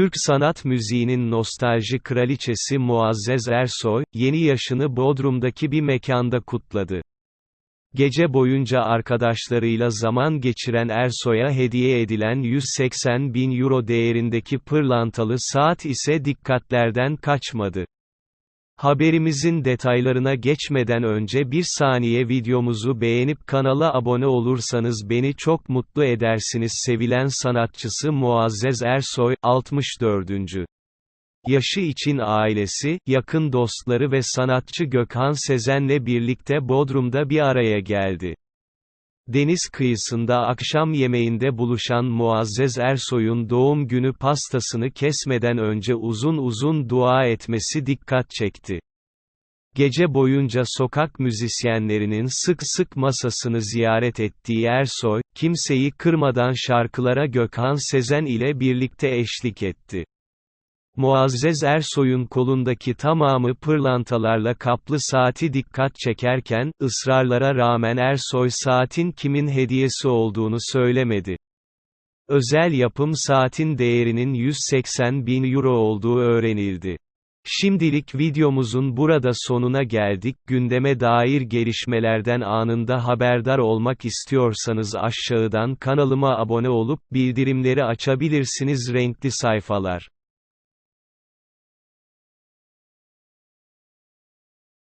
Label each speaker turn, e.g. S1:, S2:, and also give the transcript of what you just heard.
S1: Türk sanat müziğinin nostalji kraliçesi Muazzez Ersoy, yeni yaşını Bodrum'daki bir mekanda kutladı. Gece boyunca arkadaşlarıyla zaman geçiren Ersoy'a hediye edilen 180 bin euro değerindeki pırlantalı saat ise dikkatlerden kaçmadı. Haberimizin detaylarına geçmeden önce bir saniye videomuzu beğenip kanala abone olursanız beni çok mutlu edersiniz sevilen sanatçısı Muazzez Ersoy, 64. Yaşı için ailesi, yakın dostları ve sanatçı Gökhan Sezen'le birlikte Bodrum'da bir araya geldi. Deniz kıyısında akşam yemeğinde buluşan Muazzez Ersoy'un doğum günü pastasını kesmeden önce uzun uzun dua etmesi dikkat çekti. Gece boyunca sokak müzisyenlerinin sık sık masasını ziyaret ettiği Ersoy, kimseyi kırmadan şarkılara Gökhan Sezen ile birlikte eşlik etti. Muazzez Ersoy'un kolundaki tamamı pırlantalarla kaplı saati dikkat çekerken, ısrarlara rağmen Ersoy saatin kimin hediyesi olduğunu söylemedi. Özel yapım saatin değerinin 180 bin euro olduğu öğrenildi. Şimdilik videomuzun burada sonuna geldik. Gündeme dair gelişmelerden anında haberdar olmak istiyorsanız aşağıdan kanalıma abone olup bildirimleri açabilirsiniz renkli sayfalar.